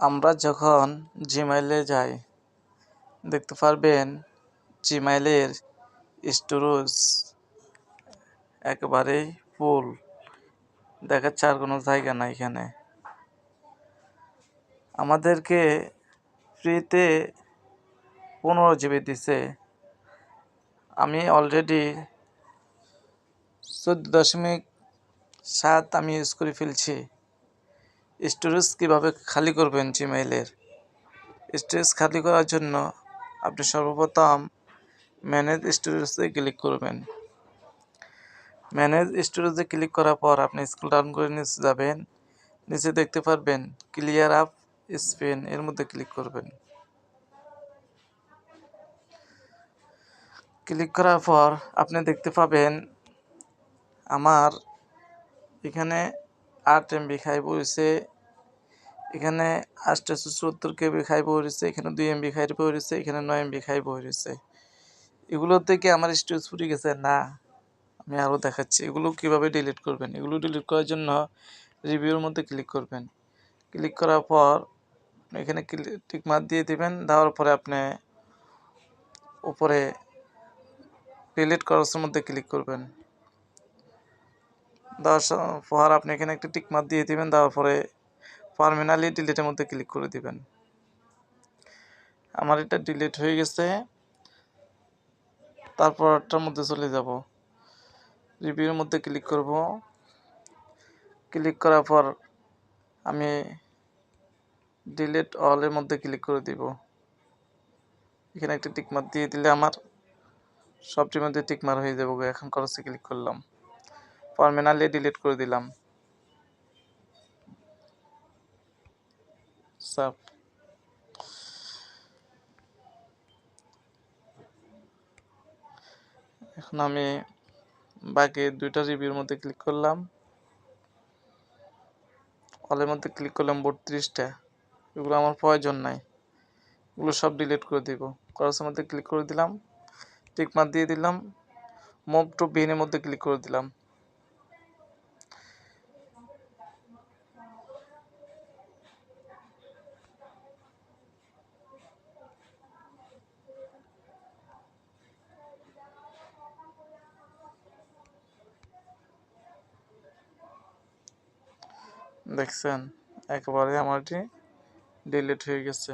আমরা যখন জিমেইলে যাই, দেখতে পারবেন জিমেইলের স্টোরেজ একেবারেই ফুল দেখাচ্ছে আর কোনো জায়গা নাই এখানে। আমাদেরকে ফ্রিতে পনেরো জিবি দিছে। আমি অলরেডি চোদ্দ দশমিক সাত আমি ইউজ করে ফেলছি। স্টোরেজ কীভাবে খালি করবেন জিমেইলের স্টোরেজ খালি করার জন্য আপনি সর্বপ্রথম ম্যানেজ স্টোরেজে ক্লিক করবেন। ম্যানেজ স্টোরেজে ক্লিক করার পর আপনি স্কুল ডাউন করে নিচে যাবেন। নিচে দেখতে পারবেন ক্লিয়ার আপ স্পেন এর মধ্যে ক্লিক করবেন। ক্লিক করার পর আপনি দেখতে পাবেন আমার এখানে আট এমবি খাই পড়েছে। এখানে আটশোশো চুয়াত্তর কেবি খাই পড়েছে, এখানে দুই এমবি খাই পড়েছে, এখানে নয় এমবি খাই পড়েছে। এগুলো থেকে আমার স্টোরেজ ফুটে গেছে? না, আমি আরও দেখাচ্ছি। এগুলো কীভাবে ডিলিট করবেন? এগুলো ডিলিট করার জন্য রিভিউর মধ্যে ক্লিক করবেন। ক্লিক করার পর এখানে টিক মার দিয়ে দিবেন, দেওয়ার পরে আপনি উপরে ডিলিট করার মধ্যে ক্লিক করবেন। দেওয়ার পর আপনি এখানে একটা টিক মার দিয়ে দিবেন, দেওয়ার পরে পারমানেন্টলি ডিলিটের মধ্যে ক্লিক করে দিবেন। আমার এটা ডিলিট হয়ে গেছে। তারপরটার মধ্যে চলে যাব। রিভিউর মধ্যে ক্লিক করব। ক্লিক করার পর আমি ডিলিট অলের মধ্যে ক্লিক করে দিব। এখানে একটা টিকমার দিয়ে দিলে আমার সবটির মধ্যে টিকমার হয়ে যাব, এখন করসে ক্লিক করলাম। পারমানেন্টলি ডিলিট করে দিলাম। সাপ এখন আমি বাকি দুইটা রিভিউর মধ্যে ক্লিক করলাম। অলের মধ্যে ক্লিক করলাম বত্রিশটা এগুলো আমার প্রয়োজন নাই। এগুলো সব ডিলিট করে দিব। ক্রসের মধ্যে ক্লিক করে দিলাম। টিকমার দিয়ে দিলাম। মুভ টু বিনের মধ্যে ক্লিক করে দিলাম। দেখছেন একেবারে আমারটি ডিলিট হয়ে গেছে।